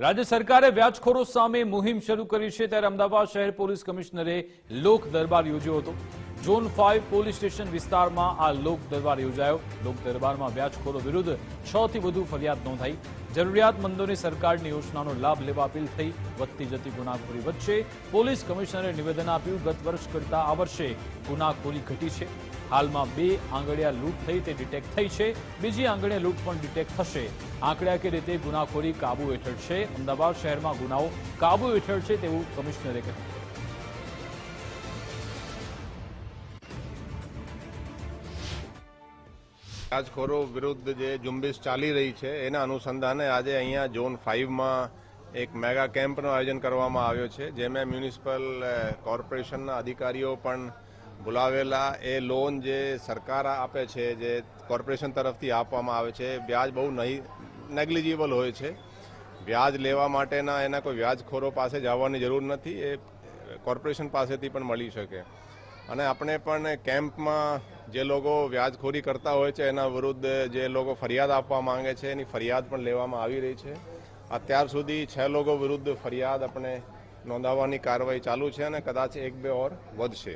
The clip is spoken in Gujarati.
રાજ્ય સરકારે વ્યાજખોરો સામે મુહિમ શરૂ કરી છે ત્યારે અમદાવાદ શહેર પોલીસ કમિશનરે લોક દરબાર યોજ્યો હતો. ઝોન ફાઇવ પોલીસ સ્ટેશન વિસ્તારમાં આ લોક દરબાર યોજાયો. લોક દરબારમાં વ્યાજખોરો વિરુદ્ધ છ થી વધુ ફરિયાદ નોંધાઈ. જરૂરિયાતમંદોને સરકારની યોજનાનો લાભ લેવા અપીલ થઈ, વધતી જતી ગુનાખોરી વચ્ચે પોલીસ કમિશનરે નિવેદન આપ્યું, ગત વર્ષ કરતા આ વર્ષે ગુનાખોરી ઘટી છે. હાલમાં બે આંગળીયા લૂંટ થઈ તે ડિટેક્ટ થઈ છે. બીજી આંગળીયા લૂંટ પણ ડિટેક્ટ થશે. આંકડાકીય રીતે ગુનાખોરી કાબુ હેઠળ છે? અમદાવાદ શહેરમાં ગુનાઓ કાબુ હેઠળ છે તેવું કમિશનરે કહ્યું. વ્યાજખોરો વિરુદ્ધ જે ઝુંબેશ ચાલી રહી છે, એના અનુસંધાને આજે અહીંયા ઝોન ફાઇવમાં એક મેગા કેમ્પનું આયોજન કરવામાં આવ્યો છે, જેમાં મ્યુનિસિપલ કોર્પોરેશનના અધિકારીઓ પણ બોલાવેલા. એ લોન જે સરકાર આપે છે, જે કોર્પોરેશન તરફથી આપવામાં આવે છે વ્યાજ બહુ નહીં, નેગ્લિજિબલ હોય છે. વ્યાજ લેવા માટેના એના કોઈ વ્યાજખોરો પાસે જવાની જરૂર નથી, એ કોર્પોરેશન પાસેથી પણ મળી શકે. અને આપણે પણ કેમ્પમાં જે લોકો વ્યાજખોરી કરતા હોય છે, એના વિરુદ્ધ જે લોકો ફરિયાદ આપવા માંગે છે, એની ફરિયાદ પણ લેવામાં આવી રહી છે. અત્યાર સુધી છ લોકો વિરુદ્ધ ફરિયાદ આપણે નોંધાવવાની કાર્યવાહી ચાલુ છે અને કદાચ એક બે ઓર વધશે.